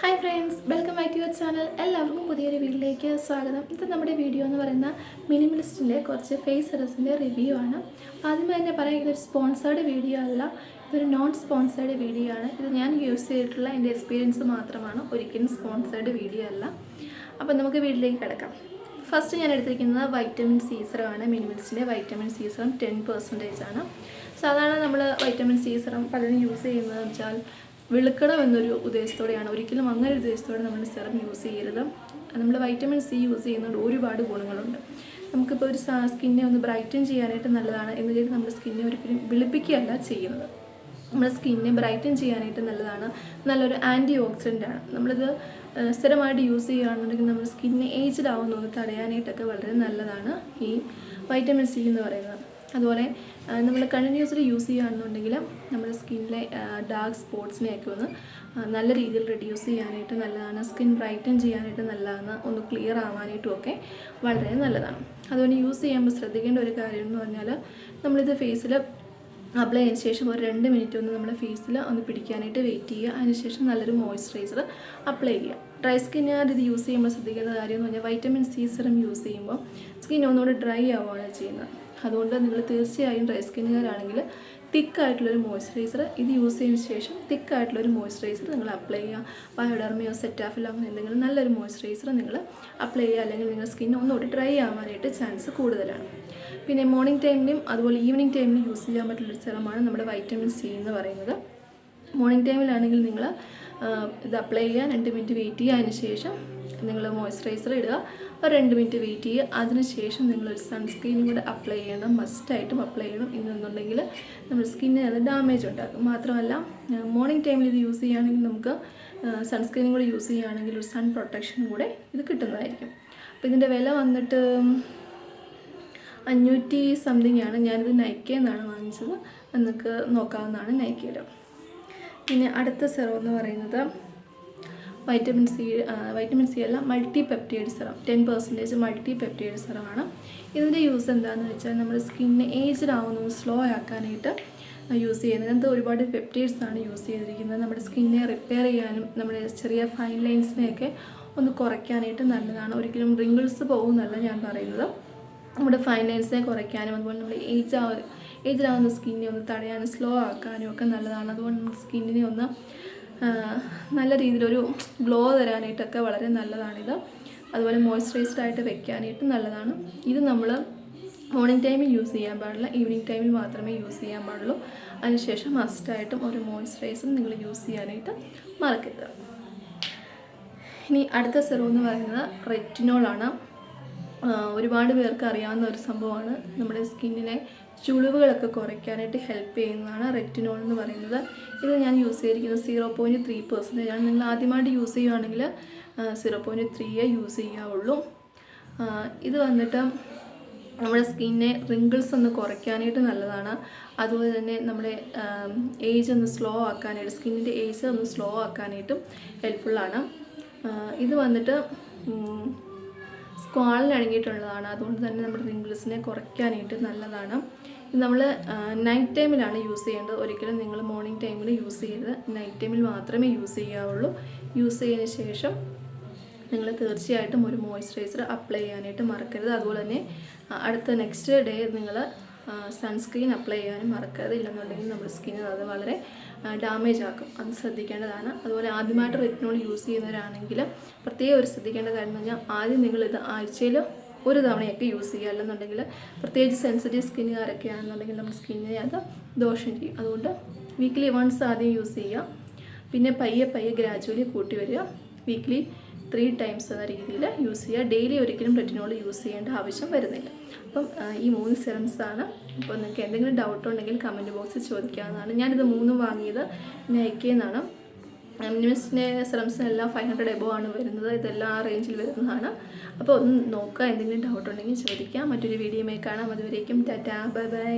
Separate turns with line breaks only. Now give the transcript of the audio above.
Hi friends welcome back to your channel എല്ലാവർക്കും പുതിയൊരു വീഡിയോയിലേക്ക് സ്വാഗതം. ഇത് നമ്മുടെ വീഡിയോ എന്ന് പറയുന്ന മിനിമലിസ്റ്റിന്റെ കുറച്ച് ഫേസ് സെറസിന്റെ റിവ്യൂ ആണ്. ആദ്യമായി തന്നെ പറയാം ഇതൊരു സ്പോൺസേർഡ് വീഡിയോ അല്ല. ഇതൊരു നോൺ സ്പോൺസേർഡ് വീഡിയോ ആണ്. ഇത് ഞാൻ യൂസ് ചെയ്തിട്ടുള്ള എന്റെ എക്സ്പീരിയൻസ് മാത്രമാണ്. ഒരിക്കലും സ്പോൺസേർഡ് വീഡിയോ അല്ല. അപ്പോൾ നമുക്ക് വീട്ടിലേക്ക് കിടക്കാം. ഫസ്റ്റ് ഞാൻ എടുത്തിരിക്കുന്നത് വൈറ്റമിൻ സി സിറമാണ് മിനിമൽസിന്റെ vitamin C serum ten percentage ആണ്. സാധാരണ നമ്മൾ വൈറ്റമിൻ സി സിറം പലരും യൂസ് ചെയ്യുന്നത് വെച്ചാൽ വെളുക്കണം എന്നൊരു ഉദ്ദേശത്തോടെയാണ്. ഒരിക്കലും അങ്ങനെ ഒരു ഉദ്ദേശത്തോടെ നമ്മൾ സിറം യൂസ് ചെയ്യരുത്. നമ്മൾ വൈറ്റമിൻ സി യൂസ് ചെയ്യുന്നതുകൊണ്ട് ഒരുപാട് ഗുണങ്ങളുണ്ട്. നമുക്കിപ്പോൾ ഒരു സ്കിന്നെ ഒന്ന് ബ്രൈറ്റൻ ചെയ്യാനായിട്ട് നല്ലതാണ് എന്ന് കരുതി നമ്മുടെ സ്കിന്നെ ഒരിക്കലും വെളുപ്പിക്കുകയല്ല ചെയ്യുന്നത്. നമ്മുടെ സ്കിന്നെ ബ്രൈറ്റൻ ചെയ്യാനായിട്ട് നല്ലതാണ്. നല്ലൊരു ആന്റി ഓക്സിഡന്റ് ആണ്. നമ്മളിത് സ്ഥിരമായിട്ട് യൂസ് ചെയ്യുകയാണെന്നുണ്ടെങ്കിൽ നമ്മുടെ സ്കിന്നെ ഏജ്ഡ് ആവുന്നത് തടയാനായിട്ടൊക്കെ വളരെ നല്ലതാണ് ഈ വൈറ്റമിൻ സി എന്ന് പറയുന്നത്. അതുപോലെ നമ്മൾ കണ്ടിന്യൂസ്ലി യൂസ് ചെയ്യുകയാണെന്നുണ്ടെങ്കിൽ നമ്മുടെ സ്കിന്നിലെ ഡാർക്ക് സ്പോട്ട്സിനെയൊക്കെ ഒന്ന് നല്ല രീതിയിൽ റെഡ്യൂസ് ചെയ്യാനായിട്ട് നല്ലതാണ്. സ്കിൻ ബ്രൈറ്റൻ ചെയ്യാനായിട്ട് നല്ലതാണ്. ഒന്ന് ക്ലിയർ ആവാനായിട്ടും ഒക്കെ വളരെ നല്ലതാണ്. അതുകൊണ്ട് യൂസ് ചെയ്യുമ്പോൾ ശ്രദ്ധിക്കേണ്ട ഒരു കാര്യം എന്ന് പറഞ്ഞാൽ നമ്മളിത് ഫേസിൽ അപ്ലൈ ചെയ്തതിന് ശേഷം ഒരു രണ്ട് മിനിറ്റ് ഒന്ന് നമ്മുടെ ഫേസിൽ ഒന്ന് പിടിക്കാനായിട്ട് വെയിറ്റ് ചെയ്യുക. അതിനുശേഷം നല്ലൊരു മോയ്സ്ചറൈസർ അപ്ലൈ ചെയ്യുക. ഡ്രൈ സ്കിന്നുകാർ ഇത് യൂസ് ചെയ്യുമ്പോൾ ശ്രദ്ധിക്കേണ്ട കാര്യം എന്ന് പറഞ്ഞാൽ വൈറ്റമിൻ സി സിറം യൂസ് ചെയ്യുമ്പോൾ സ്കിൻ ഒന്നുകൂടി ഡ്രൈ ആവുകയാണ് ചെയ്യുന്നത്. അതുകൊണ്ട് നിങ്ങൾ തീർച്ചയായും ഡ്രൈ സ്കിന്നുകാരാണെങ്കിൽ തിക്കായിട്ടുള്ളൊരു മോയ്സ്ചറൈസർ ഇത് യൂസ് ചെയ്തതിന് ശേഷം തിക്കായിട്ടുള്ളൊരു മോയ്സ്ചറൈസർ നിങ്ങൾ അപ്ലൈ ചെയ്യുക. ബയോഡർമയോ സെറ്റാഫിലോ അങ്ങനെ എന്തെങ്കിലും നല്ലൊരു മോയ്സ്ചറൈസർ നിങ്ങൾ അപ്ലൈ ചെയ്യുക. അല്ലെങ്കിൽ നിങ്ങളുടെ സ്കിൻ ഒന്നുകൂടി ഡ്രൈ ആവാനായിട്ട് ചാൻസ് കൂടുതലാണ്. പിന്നെ മോർണിംഗ് ടൈമിലും അതുപോലെ ഈവനിങ് ടൈമിലും യൂസ് ചെയ്യാൻ പറ്റുള്ളൊരു സ്ഥലമാണ് നമ്മുടെ വൈറ്റമിൻ സി എന്ന് പറയുന്നത്. മോർണിംഗ് ടൈമിലാണെങ്കിൽ നിങ്ങൾ ഇത് അപ്ലൈ ചെയ്യുക രണ്ട് മിനിറ്റ് വെയിറ്റ് ചെയ്യുക അതിന് ശേഷം നിങ്ങൾ മോയ്സ്ചറൈസർ ഇടുക. ഒരു രണ്ട് മിനിറ്റ് വെയിറ്റ് ചെയ്യുക. അതിനുശേഷം നിങ്ങളൊരു സൺസ്ക്രീനും കൂടെ അപ്ലൈ ചെയ്യണം. മസ്റ്റായിട്ടും അപ്ലൈ ചെയ്യണം. എന്നുണ്ടെങ്കിൽ നമ്മുടെ സ്കിന്നിന് അത് ഡാമേജ് ഉണ്ടാക്കും. മാത്രമല്ല മോർണിംഗ് ടൈമിൽ ഇത് യൂസ് ചെയ്യുകയാണെങ്കിൽ നമുക്ക് സൺസ്ക്രീനും കൂടെ യൂസ് ചെയ്യുകയാണെങ്കിൽ ഒരു സൺ പ്രൊട്ടക്ഷനും കൂടെ ഇത് കിട്ടുന്നതായിരിക്കും. അപ്പോൾ ഇതിന്റെ വില വന്നിട്ട് അഞ്ഞൂറ്റി സംതിങ് ആണ്. ഞാനിത് നൈക്കയിൽ നിന്നാണ് വാങ്ങിച്ചത്. നിങ്ങൾക്ക് നോക്കാവുന്നതാണ് നൈക്കയിൽ പിന്നെ അടുത്ത സിറം എന്ന് പറയുന്നത് വൈറ്റമിൻ സി വൈറ്റമിൻ സി അല്ല multi peptide serum. Ten percentage multi peptide സെറമാണ് ഇതിന്റെ യൂസ് എന്താണെന്ന് വെച്ചാൽ നമ്മുടെ സ്കിന്നിന് ഏജ്ഡ് ആവുന്നത് സ്ലോ ആക്കാനായിട്ട് യൂസ് ചെയ്യുന്നത്. ഇതിനകത്ത് ഒരുപാട് പെപ്റ്റൈഡ്സ് ആണ് യൂസ് ചെയ്തിരിക്കുന്നത്. നമ്മുടെ സ്കിന്നെ റിപ്പയർ ചെയ്യാനും നമ്മുടെ ചെറിയ ഫൈൻ ലൈൻസിനെയൊക്കെ ഒന്ന് കുറയ്ക്കാനായിട്ട് നല്ലതാണ്. ഒരിക്കലും റിങ്കിൾസ് പോകുമെന്നല്ല ഞാൻ പറയുന്നത്. നമ്മുടെ ഫൈനൽസിനെ കുറയ്ക്കാനും അതുപോലെ നമ്മൾ ഏജ് ആവ ഏജിലാവുന്ന സ്കിന്നെ ഒന്ന് തടയാനും സ്ലോ ആക്കാനും ഒക്കെ നല്ലതാണ്. അതുകൊണ്ട് നമ്മുടെ സ്കിന്നിനെ ഒന്ന് നല്ല രീതിയിലൊരു ഗ്ലോ തരാനായിട്ടൊക്കെ വളരെ നല്ലതാണിത്. അതുപോലെ മോയ്സ്ചറൈസ്ഡ് ആയിട്ട് വെക്കാനായിട്ട് നല്ലതാണ്. ഇത് നമ്മൾ മോർണിംഗ് ടൈമിൽ യൂസ് ചെയ്യാൻ പാടില്ല. ഈവനിങ് ടൈമിൽ മാത്രമേ യൂസ് ചെയ്യാൻ പാടുള്ളൂ. അതിനുശേഷം മസ്റ്റായിട്ടും ഒരു മോയ്സ്ചറൈസർ നിങ്ങൾ യൂസ് ചെയ്യാനായിട്ട് മറക്കരുത്. ഇനി അടുത്ത സെറം എന്ന് പറയുന്നത് റെറ്റിനോളാണ് ഒരുപാട് പേർക്ക് അറിയാവുന്ന ഒരു സംഭവമാണ്. നമ്മുടെ സ്കിന്നിനെ ചുളിവുകളൊക്കെ കുറയ്ക്കാനായിട്ട് ഹെൽപ്പ് ചെയ്യുന്നതാണ് റെറ്റിനോൾ എന്ന് പറയുന്നത്. ഇത് ഞാൻ യൂസ് ചെയ്തിരിക്കുന്നത് സീറോ പോയിന്റ് ത്രീ പെർസെന്റേജ് ആണ് നിങ്ങൾ ആദ്യമായിട്ട് യൂസ് ചെയ്യുകയാണെങ്കിൽ സീറോ പോയിന്റ് ത്രീയേ യൂസ് ചെയ്യാവുള്ളൂ. ഇത് വന്നിട്ട് നമ്മുടെ സ്കിന്നെ റിങ്കിൾസ് ഒന്ന് കുറയ്ക്കാനായിട്ട് നല്ലതാണ്. അതുപോലെ തന്നെ നമ്മുടെ ഏജ് ഒന്ന് സ്ലോ ആക്കാനായിട്ട് സ്കിന്നിന്റെ ഏജ് ഒന്ന് സ്ലോ ആക്കാനായിട്ടും ഹെൽപ്ഫുള്ളാണ്. ഇത് വന്നിട്ട് ഉം, സ്ക്വാളിന് അടങ്ങിയിട്ടുള്ളതാണ് അതുകൊണ്ട് തന്നെ നമ്മുടെ റിങ്കിൾസിനെ കുറയ്ക്കാനായിട്ട് നല്ലതാണ്. നമ്മൾ നൈറ്റ് ടൈമിലാണ് യൂസ് ചെയ്യേണ്ടത്. ഒരിക്കലും നിങ്ങൾ മോർണിംഗ് ടൈമിൽ യൂസ് ചെയ്യരുത്. നൈറ്റ് ടൈമിൽ മാത്രമേ യൂസ് ചെയ്യാവുള്ളൂ. യൂസ് ചെയ്തതിന് ശേഷം നിങ്ങൾ തീർച്ചയായിട്ടും ഒരു മോയ്സ്ചറൈസർ അപ്ലൈ ചെയ്യാനായിട്ട് മറക്കരുത്. അതുപോലെ തന്നെ അടുത്ത നെക്സ്റ്റ് ഡേ നിങ്ങൾ സൺസ്ക്രീൻ അപ്ലൈ ചെയ്യാനും മറക്കരുത് ഇല്ലെന്നുണ്ടെങ്കിൽ നമ്മുടെ സ്കിന്ന് അത് വളരെ ഡാമേജ് ആക്കും. അത് ശ്രദ്ധിക്കേണ്ടതാണ്. അതുപോലെ ആദ്യമായിട്ട് റെറ്റിനോൾ യൂസ് ചെയ്യുന്നവരാണെങ്കിൽ പ്രത്യേകം ഒരു ശ്രദ്ധിക്കേണ്ട കാര്യം എന്ന് പറഞ്ഞാൽ ആദ്യം നിങ്ങളിത് ആഴ്ചയിൽ ഒരു തവണയൊക്കെ യൂസ് ചെയ്യുക. അല്ലെന്നുണ്ടെങ്കിൽ പ്രത്യേകിച്ച് സെൻസിറ്റീവ് സ്കിന്നുകാരൊക്കെ ആണെന്നുണ്ടെങ്കിൽ നമ്മുടെ സ്കിന്നിനെ അത് ദോഷം ചെയ്യും. അതുകൊണ്ട് വീക്ക്ലി വൺസ് ആദ്യം യൂസ് ചെയ്യുക. പിന്നെ പയ്യെ പയ്യെ ഗ്രാജുവലി കൂട്ടി വരിക. വീക്ക്ലി ത്രീ ടൈംസ് എന്ന രീതിയിൽ യൂസ് ചെയ്യുക. ഡെയിലി ഒരിക്കലും റെറ്റിനോൾ യൂസ് ചെയ്യേണ്ട ആവശ്യം വരുന്നില്ല. അപ്പം ഈ മൂന്ന് സെറംസ് ആണ്. അപ്പോൾ നിങ്ങൾക്ക് എന്തെങ്കിലും ഡൗട്ട് ഉണ്ടെങ്കിൽ കമന്റ് ബോക്സിൽ ചോദിക്കാവുന്നതാണ്. ഞാനിത് മൂന്നും വാങ്ങിയത് നയിക്കുന്നതാണ് നിന്നാണ് മിനിമസിന്റെ സിറംസിനെല്ലാം ഫൈവ് ഹൺഡ്രഡ് എബോ ആണ് വരുന്നത്. ഇതെല്ലാം ആ റേഞ്ചിൽ വരുന്നതാണ്. അപ്പോൾ ഒന്ന് നോക്കുക. എന്തെങ്കിലും ഡൗട്ട് ഉണ്ടെങ്കിൽ ചോദിക്കാം. മറ്റൊരു വീഡിയോയുമായി കാണാം. അതുവരേക്കും ടാറ്റാ. Bye bye